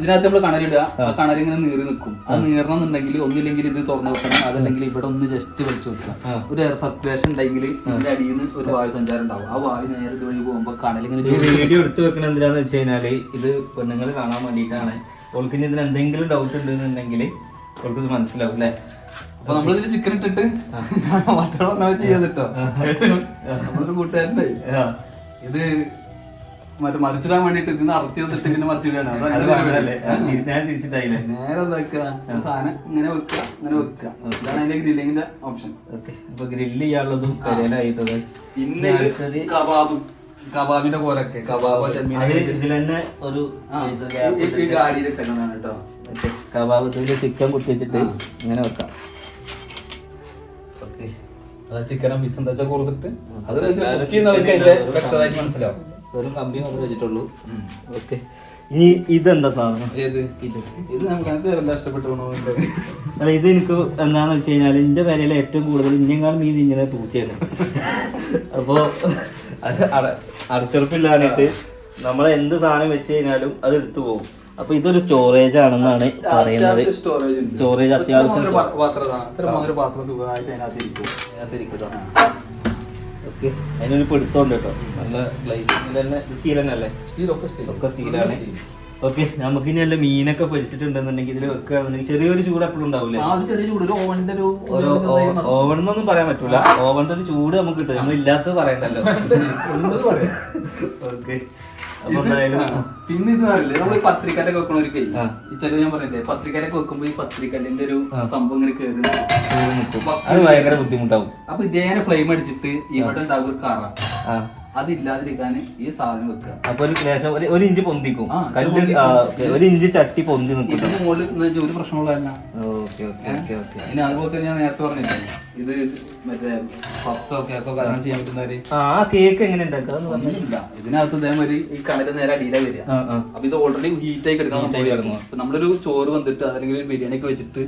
ഇതിനകത്ത് നമ്മൾ കണലിടുക ആ. കണൽ ഇങ്ങനെ നീറി നിൽക്കും. അത് നീറണമെന്നുണ്ടെങ്കിൽ ഒന്നില്ലെങ്കിൽ ഇത് തുറന്നു വെക്കണം. അതല്ലെങ്കിൽ ഇവിടെ ഒന്ന് ജസ്റ്റ് വലിച്ചു വെക്കുക. ഒരു എയർ സർക്കുലേഷൻ ഉണ്ടെങ്കിൽ ഇതിന്റെ അടിയിൽ നിന്ന് ഒരു വായു സഞ്ചാരം ഉണ്ടാവും. ആ വായു നേരെ ഇതുവഴി പോകുമ്പോൾ കണൽ ഇങ്ങനെ വീഡിയോ എടുത്തു വെക്കണ എന്തിനാന്ന് വെച്ച് കഴിഞ്ഞാൽ ഇത് പെണ്ണുങ്ങൾ കാണാൻ വേണ്ടിയിട്ടാണ്. ഓൾക്ക് ഇനി ഇതിന് എന്തെങ്കിലും ഡൗട്ട് ഉണ്ടെന്നുണ്ടെങ്കിൽ ഓൾക്ക് ഇത് മനസ്സിലാവും അല്ലേ? അപ്പൊ നമ്മളിതിൽ ചിക്കൻ ഇട്ടിട്ട് മറ്റേ പറഞ്ഞ ചെയ്തിട്ടോ നമ്മളൊരു കൂട്ടുകാരന്റെ. ഇത് മറ്റേ മറിച്ചിടാൻ വേണ്ടിട്ട് ഇതിന് അറത്തി വന്നിട്ട് ഇങ്ങനെ മറിച്ചിടാണ് നേരെ സാധനം ഇങ്ങനെ വെക്കുക ഇങ്ങനെ വെക്കുക. ഇതാണ് അതിന്റെ ഗ്രില്ലിങ്ങിന്റെ ഓപ്ഷൻ. അപ്പൊ ഗ്രില്ല് ചെയ്യാനുള്ളതും. പിന്നെ കബാബ്. കബാബിന്റെ പോലൊക്കെ കബാബ് ഇതിൽ തന്നെ ഒരു ഗാഡിയിൽ ഇട്ടേക്കുന്നതാണ് കേട്ടോ കബാബ് ചിക്കൻ കുത്തിച്ചിട്ട് ഇങ്ങനെ വെക്കാം. അത് ചിക്കനും പീസ് എന്താ കൊടുത്തിട്ട് അത് ചെയ്യുന്നവർക്ക് അതിന്റെ വ്യക്തമായിട്ട് മനസ്സിലാവും. വെറും കമ്പി മാത്രമേ വെച്ചിട്ടുള്ളൂ. ഓക്കെ. ഇനി ഇതെന്താ സാധനം? ഏത്? ഇത് നമുക്ക് എനിക്ക് എന്താ ഇഷ്ടപ്പെട്ടു അല്ല ഇത് എനിക്ക് എന്താണെന്ന് വെച്ച് കഴിഞ്ഞാൽ ഇതിന്റെ വിലയിൽ ഏറ്റവും കൂടുതൽ ഇഞ്ഞെങ്കാളും മീൻ ഇങ്ങനെ തൂച്ചയാണ് അപ്പോ അത് അട- അടച്ചുറപ്പില്ലാഞ്ഞിട്ട് നമ്മൾ എന്ത് സാധനം വെച്ച് കഴിഞ്ഞാലും അത് എടുത്തു പോകും. അപ്പൊ ഇതൊരു സ്റ്റോറേജ് ആണെന്നാണ് പറയുന്നത്. സ്റ്റോറേജ് സ്റ്റോറേജ് അത്യാവശ്യം പാത്രം സുഖമായിട്ട് അതിനകത്ത് ഇരിക്കും. അതിനകത്ത് ഇരിക്കുന്നതാണ് ഓക്കെ. അതിനൊരു പിടുത്തമുണ്ട് കേട്ടോ. നല്ല ഗ്ലൈസിംഗ് തന്നെ സ്റ്റീൽ തന്നെ അല്ലേ? സ്റ്റീൽ ഒക്കെ സ്റ്റീൽ ഒക്കെ സ്റ്റീലാണ് ഓക്കെ. നമുക്ക് ഇനി നല്ല മീനൊക്കെ പൊരിച്ചിട്ടുണ്ടെന്നുണ്ടെങ്കിൽ ഇതിൽ വെക്കുകയാണെന്നുണ്ടെങ്കിൽ ചെറിയൊരു ചൂട് എപ്പോഴും ഉണ്ടാവില്ലേ ഒരു എന്നൊന്നും പറയാൻ പറ്റൂല. ഓവന്റെ ഒരു ചൂട് നമുക്ക് കിട്ടും. നമ്മൾ ഇല്ലാത്തത് പറയണ്ടല്ലോ ഓക്കെ. പിന്നെ ഇത് അറിയില്ലേ നമ്മൾ പത്രിക്കാരൊക്കെ വെക്കണ ഒരു കൈ. ഈ ചെറിയ ഞാൻ പറഞ്ഞില്ലേ പത്രിക്കാരൊക്കെ വെക്കുമ്പോ ഈ പത്രിക്കല്ലിന്റെ ഒരു സംഭവം ഇങ്ങനെ കേറി ഭയങ്കര ബുദ്ധിമുട്ടാവും. അപ്പൊ ഇതേനെ ഫ്ലെയിം അടിച്ചിട്ട് ഇവിടെ ഉണ്ടാകും ഒരു കറ. അതില്ലാതിരിക്കാൻ ഈ സാധനം വെക്കുക. അപ്പൊ ഒരു ലേശം ഒരു ഒരു ഇഞ്ച് പൊന്തിക്കും. കല്ല് ഒരു ഇഞ്ച് ചട്ടി പൊന്തി നിൽക്കും ഇതിന് മുകളിൽ ഒരു പ്രശ്നമുള്ള തന്നെ ഓക്കെ ഓക്കെ ഓക്കെ ഓക്കെ. ഇനി അതുപോലെ തന്നെ ഞാൻ നേരത്തെ പറഞ്ഞില്ലേ? ഇത് മറ്റേ പപ്സോ കേക്കോ കാരണം ചെയ്യാൻ പറ്റുന്നവര് ആ ആ കേക്ക് എങ്ങനെ ഉണ്ടാക്കുക ഇതിനകത്ത് ഇതേമാതിരി ഈ കണക്ക് നേരെ അടിയിലായി വരിക. അപ്പൊ ഇത് ഓൾറെഡി ഹീറ്റ് ആയി കിടക്കണം അപ്പൊ നമ്മളൊരു ചോറ് വന്നിട്ട് അല്ലെങ്കിൽ ഒരു ബിരിയാണി ഒക്കെ വെച്ചിട്ട്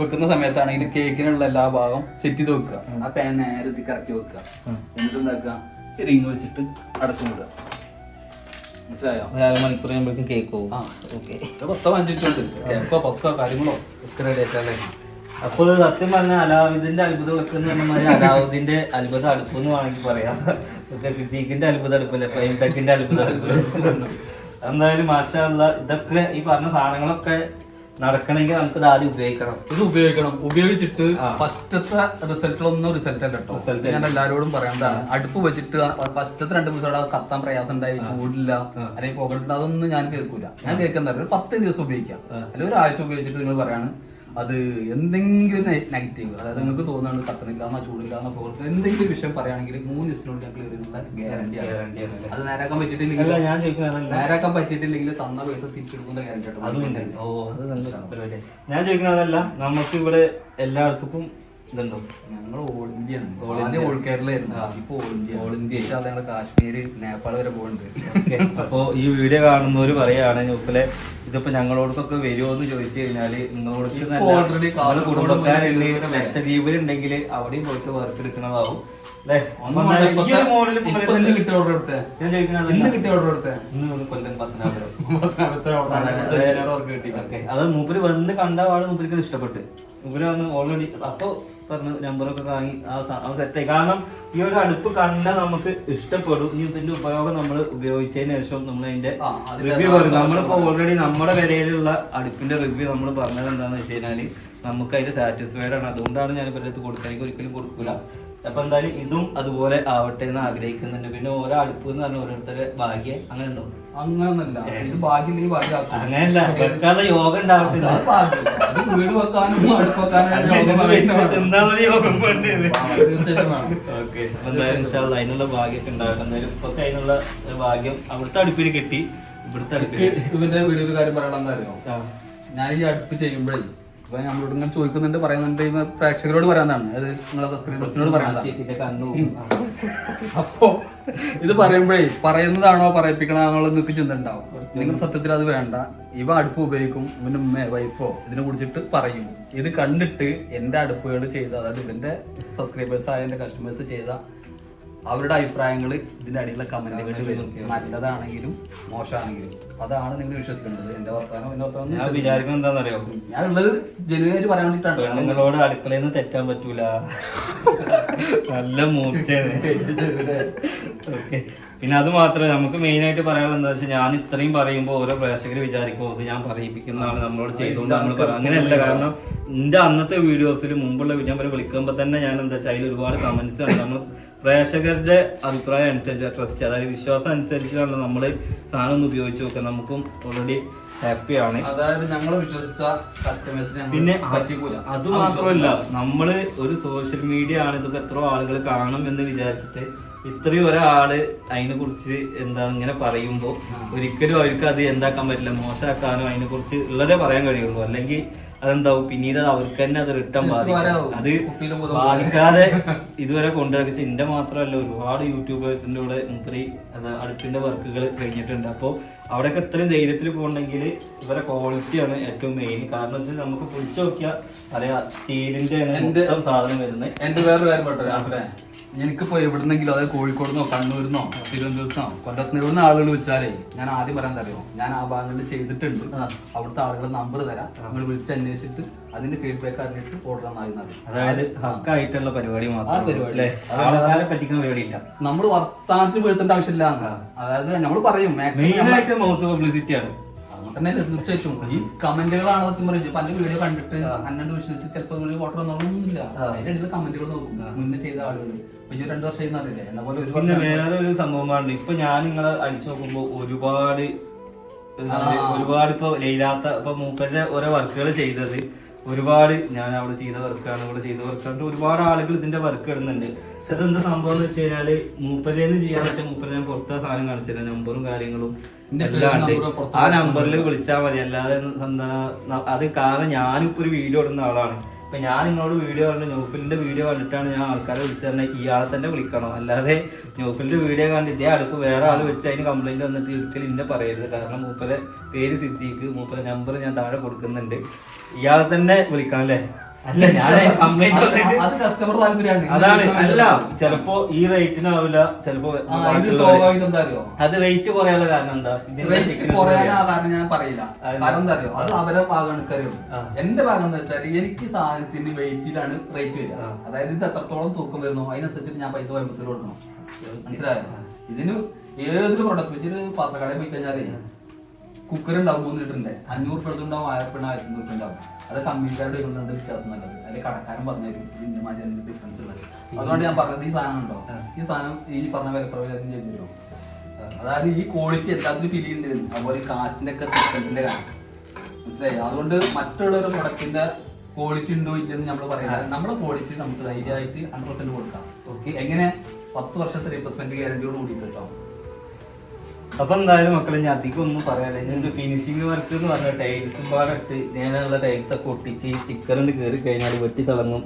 വെക്കുന്ന സമയത്താണെങ്കിൽ കേക്കിനുള്ള എല്ലാ ഭാഗം സെറ്റ് ചെയ്ത് വെക്കുക. ആ പാൻ നേരെ ഇത് കറക്കി വെക്കുക. എന്നിട്ട് എന്താക്കുക? റിങ് വെച്ചിട്ട് അടച്ചു വിടുക മനസ്സിലായോ? ഒരു അരമണിക്കൂർ കഴിയുമ്പോഴേക്കും കേക്ക് പോകും ആ ഓക്കെ പത്തോ അഞ്ചിട്ടുണ്ട് കേക്കോ പപ്സോ കാര്യങ്ങളോ ഒക്കെ റെഡി ആയിട്ടല്ലേ അപ്പൊ ഇത് സത്യം പറഞ്ഞ അലാവിദിന്റെ അത്ഭുത വിളക്കെന്ന് പറഞ്ഞാൽ അലാവുദ്ദീന്റെ അത്ഭുത അടുപ്പ് എന്ന് വേണമെങ്കിൽ പറയാം. ഇതൊക്കെ സിദ്ദീഖിന്റെ അത്ഭുത അടുപ്പല്ലേ? പ്രൈം ടെക്കിന്റെ അത്ഭുത അടുപ്പ്. <laughs> എന്തായാലും മാഷാ ഇതൊക്കെ ഈ പറഞ്ഞ സാധനങ്ങളൊക്കെ നടക്കണമെങ്കിൽ നമുക്ക് ആദ്യം ഉപയോഗിക്കണം. ഇത് ഉപയോഗിക്കണം. ഉപയോഗിച്ചിട്ട്. ഫസ്റ്റത്തെ റിസൾട്ടിലൊന്നും റിസൾട്ട് അല്ല കേട്ടോ ഞാൻ എല്ലാവരോടും പറയുന്നതാണ് അടുപ്പ് വെച്ചിട്ട് ഫസ്റ്റത്തെ രണ്ട് ദിവസം അവിടെ കത്താൻ പ്രയാസം ഉണ്ടായി ചൂടില്ല അല്ലെങ്കിൽ പുകട്ടുണ്ട് അതൊന്നും ഞാൻ കേൾക്കൂല. ഞാൻ കേൾക്കുന്ന ഒരു പത്ത് ദിവസം ഉപയോഗിക്കാം. അല്ലെങ്കിൽ ഒരാഴ്ച ഉപയോഗിച്ചിട്ട് നിങ്ങൾ പറയാണ് അത് എന്തെങ്കിലും നെഗറ്റീവ് അതായത് നിങ്ങൾക്ക് തോന്നുന്നുണ്ട് കത്തണില്ല എന്നാ ചൂടില്ല എന്നാ എന്തെങ്കിലും വിഷയം പറയുകയാണെങ്കിൽ മൂന്ന് ദിവസത്തിനുള്ളിൽ ഞാൻ ക്ലിയർ ചെയ്യുന്ന ഗ്യാരണ്ടി? അത് നേരാക്കാൻ പറ്റിയിട്ടില്ലെങ്കിൽ അല്ല ഞാൻ ചോദിക്കുന്നത് അതല്ല. നേരാക്കാൻ പറ്റിയിട്ടില്ലെങ്കിൽ തന്ന പൈസ തിരിച്ചെടുക്കുന്ന ഗ്യാരണ്ടി അതുണ്ട്. ഓ അത് നല്ല ഞാൻ ചോദിക്കുന്നതല്ല അതല്ല നമുക്ക് ഇവിടെ എല്ലായിടത്തും ഇതുണ്ടോ ഞങ്ങൾ ഓൾ ഇന്ത്യ. ആണ് ഓൾ കേരളയായിരുന്നു ഇപ്പൊ ഓൾ ഇന്ത്യ. All India. ഇൻഷാ ഞങ്ങൾ കാശ്മീർ കാശ്മീര് നേപ്പാൾ വരെ പോകുന്നുണ്ട് അപ്പോൾ അപ്പോ ഈ വീഡിയോ കാണുന്നവർ പറയാണ് ന്യൂസിലെ ഇതിപ്പോ ഞങ്ങളോടൊക്കെ വരുമോ എന്ന് ചോദിച്ചു കഴിഞ്ഞാൽ കാസർഗോഡ് കുടുംബക്കാരുണ്ട് ലക്ഷദ്വീപിലുണ്ടെങ്കിൽ അവിടെയും പോയിട്ട് <laughs> ഓക്കെ. അത് മൂപ്പര് വന്ന് കണ്ട ആൾ ഇഷ്ടപ്പെട്ട്. മൂപ്പര് വന്ന് ഓൾറെഡി അപ്പൊ പറഞ്ഞു നമ്പറൊക്കെ വാങ്ങി ആ സെറ്റായി കാരണം ഈ ഒരു അടുപ്പ് കണ്ട നമുക്ക് ഇഷ്ടപ്പെടും. ഇനി ഇതിന്റെ ഉപയോഗം നമ്മൾ ഉപയോഗിച്ചതിന് ശേഷം നമ്മൾ അതിന്റെ റിവ്യൂ പറയും നമ്മളിപ്പോ ഓൾറെഡി നമ്മുടെ വിലയിലുള്ള അടുപ്പിന്റെ റിവ്യൂ നമ്മൾ പറഞ്ഞത് എന്താണെന്ന് വെച്ച് കഴിഞ്ഞാൽ നമുക്ക് അതിന്റെ സാറ്റിസ്ഫൈഡ് ആണ്. അതുകൊണ്ടാണ് ഞാൻ ഇവരുടെ അടുത്ത് കൊടുക്കുക എനിക്ക് ഒരിക്കലും കൊടുക്കില്ല അപ്പൊ എന്തായാലും ഇതും അതുപോലെ ആവട്ടെ എന്ന് ആഗ്രഹിക്കുന്നുണ്ട്. പിന്നെ ഓരോ അടുപ്പ് എന്ന് പറഞ്ഞ ഓരോരുത്തരുടെ ഭാഗ്യം അങ്ങനെ ഉണ്ടോ അങ്ങനൊന്നല്ല. ഇത് ഭാഗ്യം ഈ ഭാഗ്യം അങ്ങനെയല്ല വെക്കാനുള്ള യോഗ അത് ഭാഗ്യം. അത് വീട് വെക്കാനും അടുപ്പ് വെക്കാനും യോഗം തീർച്ചയായിട്ടും വേണം. ഓക്കെ. എന്തായാലും അതിനുള്ള ഭാഗ്യമൊക്കെ ഉണ്ടാവട്ടെ. എന്തായാലും ഇപ്പൊ അതിനുള്ള ഭാഗ്യം അവിടുത്തെ അടുപ്പിന് കിട്ടി. ഇവിടുത്തെ അടുപ്പിൽ. ഇവന്റെ വീഡിയോയിൽ കാര്യം പറയണമെന്നായിരുന്നു. ഞാൻ ഈ അടുപ്പ് ചെയ്യുമ്പോഴേ ഇപ്പൊ നമ്മളോട് ഇങ്ങനെ ചോദിക്കുന്നുണ്ട് പറയുന്നുണ്ട് പ്രേക്ഷകരോട് പറയാനാണ് അത് നിങ്ങളെ സബ്സ്ക്രൈബേഴ്സിനോട് പറയാനാണ് അപ്പോ ഇത് പറയുമ്പോഴേ പറയുന്നതാണോ പറയിപ്പിക്കണോന്നുള്ള നിങ്ങൾക്ക് ചിന്ത ഉണ്ടാവും നിങ്ങൾ സത്യത്തിൽ അത് വേണ്ട. ഇവ അടുപ്പ് ഉപയോഗിക്കും ഇവന്റെ ഉമ്മ വൈഫോ ഇതിനെ കുറിച്ചിട്ട് പറയും. ഇത് കണ്ടിട്ട് എന്റെ അടുപ്പുകൾ ചെയ്ത അതായത് ഇവന്റെ സബ്സ്ക്രൈബേഴ്സ് ആയ എന്റെ കസ്റ്റമേഴ്സ് ചെയ്ത അവരുടെ അഭിപ്രായങ്ങൾ ഇതിന്റെ അടിയിലുള്ള കമന്റുകളിൽ വരും. നല്ലതാണെങ്കിലും മോശമാണെങ്കിലും. അതാണ് നിങ്ങൾ വിശ്വസിക്കേണ്ടത്. എന്റെ വർത്തമാനം എന്റെ വർത്തമാനം ഞാൻ വിചാരിക്കുന്നത് എന്താണെന്നറിയോ? ഞാനുള്ളത് ജനുവരി പറയാൻ വേണ്ടിയിട്ടാണ്. നിങ്ങളോട് അടുക്കളയിൽ നിന്ന് തെറ്റാൻ പറ്റൂല. <laughs> നല്ല മൂർച്ചയാണ്. ഓക്കെ പിന്നെ അത് മാത്രമേ നമുക്ക് മെയിൻ ആയിട്ട് പറയാനുള്ള എന്താ വെച്ചാൽ ഞാൻ ഇത്രയും പറയുമ്പോൾ ഓരോ പ്രേക്ഷകർ വിചാരിക്കുമ്പോൾ അത് ഞാൻ പറയിപ്പിക്കുന്നതാണ് നമ്മളോട് ചെയ്തുകൊണ്ട് നമ്മൾ പറയാം അങ്ങനെയല്ല. കാരണം എന്റെ അന്നത്തെ വീഡിയോസിൽ മുമ്പുള്ള ഞാൻ വരെ വിളിക്കുമ്പോൾ തന്നെ ഞാൻ എന്താ വെച്ചാൽ അതിൽ ഒരുപാട് കമന്റ്സ് ആണ് നമ്മൾ പ്രേക്ഷകരുടെ അഭിപ്രായം അനുസരിച്ച് ട്രസ്റ്റ് അതായത് വിശ്വാസം അനുസരിച്ചാണ് നമ്മൾ സാധനം ഒന്ന് ഉപയോഗിച്ച് നോക്കുക. നമുക്കും ഓൾറെഡി ഹാപ്പിയാണ് അതായത് ഞങ്ങൾ വിശ്വസിച്ച കസ്റ്റമേഴ്സിനെ പിന്നെ അത് മാത്രമല്ല നമ്മൾ ഒരു സോഷ്യൽ മീഡിയ ആണ് ഇതൊക്കെ എത്ര ആളുകൾ കാണും എന്ന് വിചാരിച്ചിട്ട് ഇത്രയും ഒരാൾ അതിനെ കുറിച്ച് എന്താ ഇങ്ങനെ പറയുമ്പോൾ ഒരിക്കലും അവർക്ക് അത് എന്താക്കാൻ പറ്റില്ല മോശമാക്കാനോ അതിനെ കുറിച്ച് ഉള്ളതേ പറയാൻ കഴിയുള്ളൂ. അല്ലെങ്കിൽ അതെന്താവും? പിന്നീട് അത് അവർക്ക് തന്നെ അത് റിട്ടേൺ ബാധിക്കും. അത് ബാധിക്കാതെ ഇതുവരെ കൊണ്ടുവരച്ച എന്റെ മാത്രമല്ല ഒരുപാട് യൂട്യൂബേഴ്സിന്റെ കൂടെ മുപ്പരി അടുപ്പിന്റെ വർക്കുകൾ കഴിഞ്ഞിട്ടുണ്ട്. അപ്പോൾ അവിടെയൊക്കെ ഇത്രയും ധൈര്യത്തിൽ പോകണമെങ്കിൽ ഇവരെ ക്വാളിറ്റിയാണ് ഏറ്റവും മെയിൻ കാരണം ഇത് നമുക്ക് പൊളിച്ചു നോക്കിയാൽ അറിയാം സ്റ്റീലിന്റെ സാധനം വരുന്നത്. എന്റെ വേറൊരു കാര്യം എനിക്കിപ്പോ എവിടുന്നെങ്കിലും അതായത് കോഴിക്കോടുന്നോ കണ്ണൂരിന്നോ തിരുവനന്തപുരത്തോ കൊല്ലത്തുനിന്ന് എവിടുന്ന ആളുകൾ വിളിച്ചാലേ ഞാൻ ആദ്യം പറയാൻ തരുമോ ഞാൻ ആ ഭാഗങ്ങളിൽ ചെയ്തിട്ടുണ്ട്. അവിടുത്തെ ആളുകളുടെ നമ്പർ തരാം. നമ്മൾ വിളിച്ച് അന്വേഷിച്ചിട്ട് അതിന്റെ ഫീഡ്ബാക്ക് അറിഞ്ഞിട്ട് ഓർഡർ അറിയും അതായത് ഹക്കായിട്ടുള്ള പരിപാടി മാത്രം പറ്റിക്കുന്ന പരിപാടിയില്ല നമ്മൾ വർത്താനത്തിൽ വീഴ്ത്തേണ്ട ആവശ്യമില്ല. അതായത് നമ്മൾ പറയും മെയിൻ ആയിട്ട് മൗത്ത് പബ്ലിസിറ്റി ആണ്. അങ്ങനെ തീർച്ചയായിട്ടും. ഈ കമന്റുകളാണ് സത്യം പറയുന്നത് പല വീഡിയോ കണ്ടിട്ട് അന്നണ്ട് വിശ്വസിച്ച് ചിലപ്പോൾ ഫോട്ടോ ഒന്നുമില്ല അതിന്റെ ഇടയിൽ കമന്റുകൾ നോക്കും. മുന്നേ ചെയ്ത ആളുകൾ പിന്നെ വേറെ ഒരു സംഭവമാണ് ഇപ്പൊ ഞാൻ നിങ്ങളെ അടിച്ചു നോക്കുമ്പോ ഒരുപാട് ഒരുപാട് ഇപ്പൊ ലൈലാത്ത ഇപ്പൊ മൂപ്പരുടെ ഓരോ വർക്കുകൾ ചെയ്തത്. ഒരുപാട് ഞാൻ അവിടെ ചെയ്ത വർക്കാണ് ഇവിടെ ചെയ്ത വർക്കാണ്. ഒരുപാട് ആളുകൾ ഇതിന്റെ വർക്ക് ഇടുന്നുണ്ട്. പക്ഷെ അതെന്താ സംഭവം എന്ന് വെച്ച് കഴിഞ്ഞാൽ മൂപ്പരേന്ന് ചെയ്യാൻ വെച്ചാൽ മൂപ്പര് ഞാൻ പുറത്തെ സാധനം കാണിച്ചില്ല നമ്പറും കാര്യങ്ങളും എല്ലാം ഉണ്ട്. ആ നമ്പറിൽ വിളിച്ചാൽ മതി. അല്ലാതെ എന്താ അത് കാരണം ഞാനിപ്പോ ഒരു വീഡിയോ ഇടുന്ന ആളാണ്. ഇപ്പൊ ഞാൻ നിങ്ങളോട് വീഡിയോ പറഞ്ഞു ന്യൂഫിലിന്റെ വീഡിയോ കണ്ടിട്ടാണ് ഞാൻ ആൾക്കാരെ വിളിച്ചറിഞ്ഞത് ഇയാളെ തന്നെ വിളിക്കണം? അല്ലാതെ ന്യൂഫിലിന്റെ വീഡിയോ കണ്ട് ഇതേ അടുപ്പ് വേറെ ആൾ വെച്ച് അതിന് കംപ്ലൈന്റ് വന്നിട്ട് ഒരിക്കലും ഇന്നെ പറയരുത്. കാരണം മൂപ്പരെ പേര് സിദ്ദീഖ് മൂപ്പരെ നമ്പർ ഞാൻ താഴെ കൊടുക്കുന്നുണ്ട്. ഇയാളെ തന്നെ വിളിക്കണം അല്ലേ? അല്ല ഞാൻ കംപ്ലൈന്റ് വന്നിട്ട് അത് കസ്റ്റമർ താല്പര്യമാണ്. അതാണ്. അല്ല ചിലപ്പോ ഈ റേറ്റിനാവില്ല ചിലപ്പോ ആ, ഇത് സ്വാഭാവികം എന്താ അറിയോ അത് റേറ്റ് കുറയാനുള്ള കാരണം എന്താ? റേറ്റ് കുറയാനാ കാരണം ഞാൻ പറയില്ല. കാരണം എന്താ അറിയോ അത് അവരെ ഭാഗം എനിക്കറിയുള്ളൂ എന്റെ ഭാഗം എന്ന് വെച്ചാൽ എനിക്ക് സാധനത്തിന്റെ വെയിറ്റിലാണ് റേറ്റ് വരിക. അതായത് ഇത് എത്രത്തോളം തൂക്കം വരുന്നു അതിനനുസരിച്ചിട്ട് ഞാൻ പൈസ കോയമ്പത്തൂർ കൊടുക്കണം. മനസ്സിലായോ? ഇതിന് ഏതൊരു പ്രൊഡക്റ്റ് വെച്ചൊരു പാത്രക്കടയിൽ പോയി കഴിഞ്ഞാലേ കുക്കർ ഉണ്ടാവും മൂന്ന് ലിറ്ററിന്റെ അഞ്ഞൂറ് രൂപ ഉണ്ടാവും ആയിരം രൂപ ആയിരത്തി അഞ്ഞൂറ് ഉണ്ടാവും. അത് കമ്പനിക്കാരുടെ കൊണ്ട് എന്താ വ്യത്യാസം നല്ലത്. അല്ലെങ്കിൽ കടക്കാരൻ പറഞ്ഞു തരും ഇതിന്റെ എന്ത് ഡിഫറൻസ് ഉള്ളത്. അതുകൊണ്ട് ഞാൻ പറഞ്ഞത് ഈ സാധനം ഉണ്ടോ? ഈ സാധനം ഈ പറഞ്ഞ വിലപ്രവചനം ചെയ്തു തരുമോ അതായത് ഈ ക്വാളിറ്റി എല്ലാത്തിനും ഫീൽ ചെയ്യുന്നുണ്ട് അതുപോലെ കാശിന്റെ ഒക്കെ സിസ്റ്റത്തിന്റെ കാര്യം. മനസ്സിലായി? അതുകൊണ്ട് മറ്റുള്ള ഒരു പ്രൊഡക്റ്റിന്റെ ക്വാളിറ്റി ഉണ്ടോ ഇല്ലെന്ന് നമ്മൾ പറയുന്നത് നമ്മുടെ ക്വാളിറ്റി നമുക്ക് ധൈര്യമായിട്ട് ഹൺഡ്രഡ് പെർസെന്റ് കൊടുക്കാം. ഓക്കെ. എങ്ങനെ? പത്ത് വർഷത്തെ റീപ്ലേസ്മെന്റ് ഗ്യാരണ്ടിയോട് കൂടി കേട്ടോ. അപ്പൊ എന്തായാലും മക്കളെ ഞാൻ അധികം ഒന്നും പറയാനില്ല. ഒരു ഫിനിഷിംഗ് വർക്ക് എന്ന് പറഞ്ഞ ടൈൽസും പാടിട്ട് ഞാനുള്ള ടൈൽസ് ഒക്കെ ഒട്ടിച്ച് ചിക്കറിന് കയറി കഴിഞ്ഞാൽ വെട്ടി തിളങ്ങും.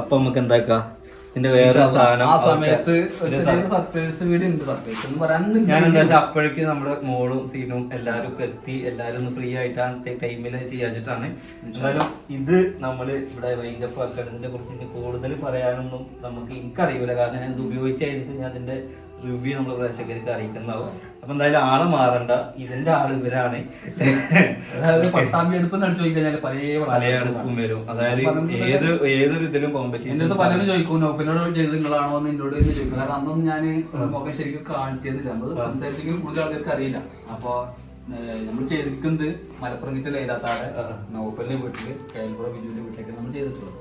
അപ്പൊ നമുക്ക് എന്താക്കാം? ഇതിന്റെ വേറെ സാധനം ആ സമയത്ത് സർപ്രൈസ് ഉണ്ട് സർപ്രൈസ് പറയാനൊന്നും ഞാൻ എന്താ വെച്ചാൽ അപ്പോഴേക്കും നമ്മുടെ മോളും സീനും എല്ലാവരും ഒക്കെ എത്തി. എല്ലാവരും ഒന്ന് ഫ്രീ ആയിട്ടാണ് ടൈമിൽ ചെയ്യാച്ചിട്ടാണ് എന്നാലും ഇത് നമ്മൾ ഇവിടെ വൈൻഡപ്പ് ആക്കാൻ ഇതിനെ കുറിച്ച് കൂടുതൽ പറയാനൊന്നും നമുക്ക് എനിക്കറിയില്ല. കാരണം ഞാൻ ഇത് ഉപയോഗിച്ചായിരുന്നു. ഞാൻ അതിന്റെ റിവ്യൂ നമ്മൾ പ്രേക്ഷകർക്ക് അറിയിക്കുന്നതാവും. അപ്പൊ എന്തായാലും ആൾ മാറണ്ട. ഇതിന്റെ ആൾ ഇവരാണ്. അതായത് പട്ടാമ്പി അടുപ്പ് പല പല അടുപ്പും വരും. അതായത് ഏത് ഏതൊരു ഇതിലും കോമ്പറ്റീഷൻ പലരും ചോദിക്കും നോക്കലോട് ചെയ്ത് നിങ്ങളാണോ എന്ന് എന്നോട് ചോദിക്കും. കാരണം അന്നും ഞാൻ മുഖം ശരിക്കും കാണിച്ചിരുന്നില്ല. നമ്മൾ സംസാരിച്ചെങ്കിലും കൂടുതൽ ആൾക്കാർക്ക് അറിയില്ല. അപ്പൊ നമ്മൾ ചെയ്തിരിക്കുന്നത് മലപ്പുറം കിച്ച ലൈലാത്താടെ നൗഫലിന്റെ വീട്ടിൽ കേൽപ്പുറ ബിജുവിന്റെ വീട്ടിലേക്ക് നമ്മൾ ചെയ്തിട്ടുള്ളൂ.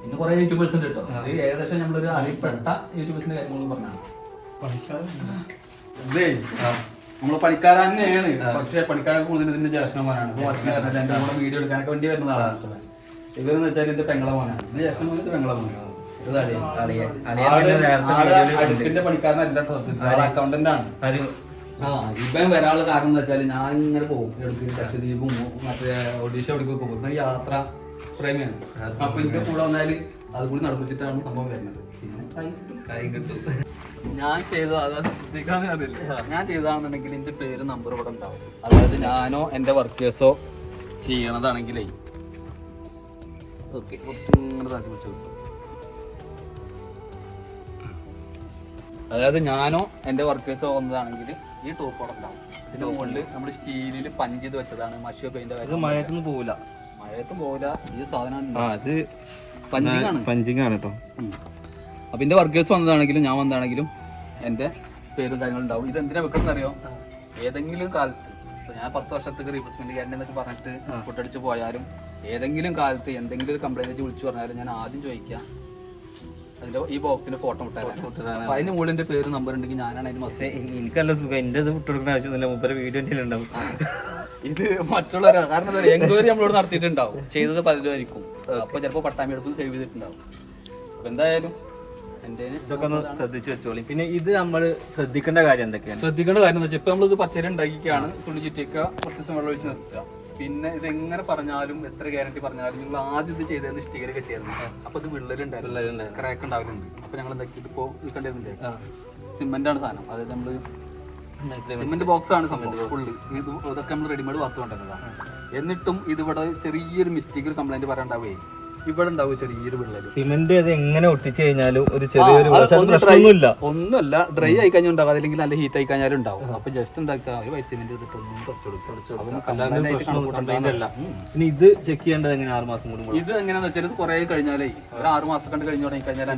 പിന്നെ കുറെ യൂട്യൂബേഴ്സ് ഉണ്ട് കേട്ടോ. അത് ഏകദേശം നമ്മളൊരു അറിയപ്പെട്ട യൂട്യൂബേഴ്സിന്റെ കാര്യങ്ങളും പറഞ്ഞാണ്. നമ്മൾ പണിക്കാരൻ തന്നെയാണ്. പക്ഷെ പണിക്കാരൻ കൂടുതൽ ഇതിന്റെ ജ്യേഷ്ഠന്മാരാണ്. നമ്മുടെ വീഡിയോ എടുക്കാനൊക്കെ വേണ്ടി വരുന്ന ആളാണ് ഇവരെന്ന് വെച്ചാൽ എന്റെ പെങ്ങളെ മോനാണ് എന്റെ ജ്യേഷ്ഠൻ മോൻ ഇത് പെങ്ങളെ മോനാണ് അടുപ്പിന്റെ പണിക്കാരനല്ല അക്കൗണ്ടന്റ് ആണ്. ആ ഇപ്പം വരാനുള്ള കാരണം എന്ന് വെച്ചാൽ ഞാൻ ഇങ്ങനെ പോകും എടുക്കും ലക്ഷദ്വീപും മറ്റേ ഒഡീഷ എടുക്കും പോകും. യാത്ര പ്രേമിയാണ്. അപ്പൊ ഇതിന്റെ കൂടെ വന്നാൽ അതുകൂടി നടപ്പിച്ചിട്ടാണ് സംഭവം വരുന്നത്. പിന്നെ കൈ കിട്ടും. ഞാൻ ചെയ്തത് അതായത് ശ്രദ്ധിക്കാന്ന് അറിയില്ല. ഞാൻ ചെയ്തതാണെന്നുണ്ടെങ്കിൽ എന്റെ പേര് നമ്പർ ഇവിടെ ഉണ്ടാവും. അതായത് ഞാനോ എന്റെ വർക്കേഴ്സോ ചെയ്യണതാണെങ്കിലേ. ഓക്കെ അതായത് ഞാനോ എന്റെ വർക്കേഴ്സോ വന്നതാണെങ്കിൽ ഈ ടോപ്പ് അവിടെ ഉണ്ടാവും. ഇതിന്റെ മുകളിൽ നമ്മൾ സ്റ്റീലിൽ പഞ്ച് ചെയ്ത് വെച്ചതാണ് മഷിയോ പെയിന്റ് മഴയത്തും മഴയത്തൊന്നും പോവില്ല. മഴയത്തും പോവില്ല. ഈ സാധനം പഞ്ചിങ് ആണ്. പഞ്ചിങ് ആണ് കേട്ടോ. അപ്പൊ എന്റെ വർക്കേഴ്സ് വന്നതാണെങ്കിലും ഞാൻ വന്നതാണെങ്കിലും എന്റെ പേരും കാര്യങ്ങളും ഉണ്ടാവും ഇത് എന്തിനാ വെക്കണം അറിയോ ഏതെങ്കിലും കാലത്ത് ഇപ്പൊ ഞാൻ പത്ത് വർഷത്തേക്ക് റീപ്ലേസ്മെന്റ് ഗ്യാരണ്ടി എന്നൊക്കെ പറഞ്ഞിട്ട് പൊട്ടടിച്ച് പോയാലും ഏതെങ്കിലും കാലത്ത് എന്തെങ്കിലും ഒരു കംപ്ലൈന്റ് വിളിച്ചു പറഞ്ഞാലും ഞാൻ ആദ്യം ചോദിക്കാം. അതിന്റെ ഈ ബോക്സിന്റെ ഫോട്ടോ വിട്ടാൽ അപ്പൊ അതിന് മുകളിൽ എന്റെ പേരും നമ്പർ ഉണ്ടെങ്കിൽ ഞാനാണ് അതിന് പക്ഷേ എനിക്കല്ല സുഖം. എന്റെ ഇത് വിട്ടുകൊടുക്കുന്ന ആവശ്യമൊന്നുമില്ല. മുപ്പര് വീഡിയോ ഉണ്ടാവും. ഇത് മറ്റുള്ളവരാ കാരണം എൻക്വയറി നമ്മളോട് നടത്തിയിട്ടുണ്ടാവും. ചെയ്തത് പലരും ആയിരിക്കും. അപ്പൊ ചിലപ്പോ പട്ടാമ്പി എടുത്ത് സേവ് ചെയ്തിട്ടുണ്ടാവും. അപ്പൊ എന്തായാലും എന്റെ ഇതൊക്കെ ഒന്ന് ശ്രദ്ധിച്ചു വെച്ചോളി. പിന്നെ ഇത് നമ്മൾ ശ്രദ്ധിക്കേണ്ട കാര്യം എന്തൊക്കെയാണ്? ശ്രദ്ധിക്കേണ്ട കാര്യം എന്ന് വെച്ചാൽ ഇപ്പൊ നമ്മളിത് പച്ചരി ഉണ്ടാക്കിയാണ് തുണി ചുറ്റിയൊക്കെ കുറച്ച് ദിവസം വെള്ളം ഒഴിച്ച് നിർത്തുക. പിന്നെ ഇത് എങ്ങനെ പറഞ്ഞാലും എത്ര ഗ്യാരണ്ടി പറഞ്ഞാലും നിങ്ങൾ ആദ്യം ഇത് ചെയ്തതെന്ന് സ്റ്റിക്കറൊക്കെ ചേർന്നു അപ്പൊ ഇത് വിള്ളലുണ്ടായിരുന്നു. ക്രാക്ക് ഉണ്ടാവലുണ്ട് അപ്പൊ ഞങ്ങൾ എന്താക്കി? ഇപ്പോ ഇത് കണ്ടിരുന്നില്ലേ സിമെന്റ് ആണ് സാധനം. അതായത് നമ്മൾ സിമെന്റ് ബോക്സ് ആണ് സംഭവം ഫുള്ള് ഇത് ഇതൊക്കെ നമ്മൾ റെഡിമെയ്ഡ് കൊണ്ടുവന്നതാണ് എന്നിട്ടും ഇതിവിടെ ചെറിയൊരു മിസ്റ്റേക്ക് ഒരു കംപ്ലൈന്റ് പറയാണ്ടാവേ ഇവിടെ ഉണ്ടാവും ചെറിയൊരു വിള്ളൽ സിമെന്റ് അത് എങ്ങനെ ഒട്ടിച്ചു കഴിഞ്ഞാലും ഒരു ചെറിയൊരു പ്രശ്നമൊന്നുമില്ല ഒന്നുമല്ല ഡ്രൈ ആയി കഴിഞ്ഞാൽ ഉണ്ടാവും അല്ലെങ്കിൽ നല്ല ഹീറ്റ് ആയി കഴിഞ്ഞാലും ഉണ്ടാവും. അപ്പൊ ജസ്റ്റ് എന്താക്കുക ഒരു സിമെന്റ് ഉം. ഇത് ചെക്ക് ചെയ്യേണ്ടത് എങ്ങനെ ആറ് മാസം കൂടുമ്പോൾ ഇത് എങ്ങനെയാന്ന് വെച്ചാൽ ഇത് കുറെ കഴിഞ്ഞാലേ ഒരു ആറ് മാസം കണ്ട് കഴിഞ്ഞു തുടങ്ങി കഴിഞ്ഞാൽ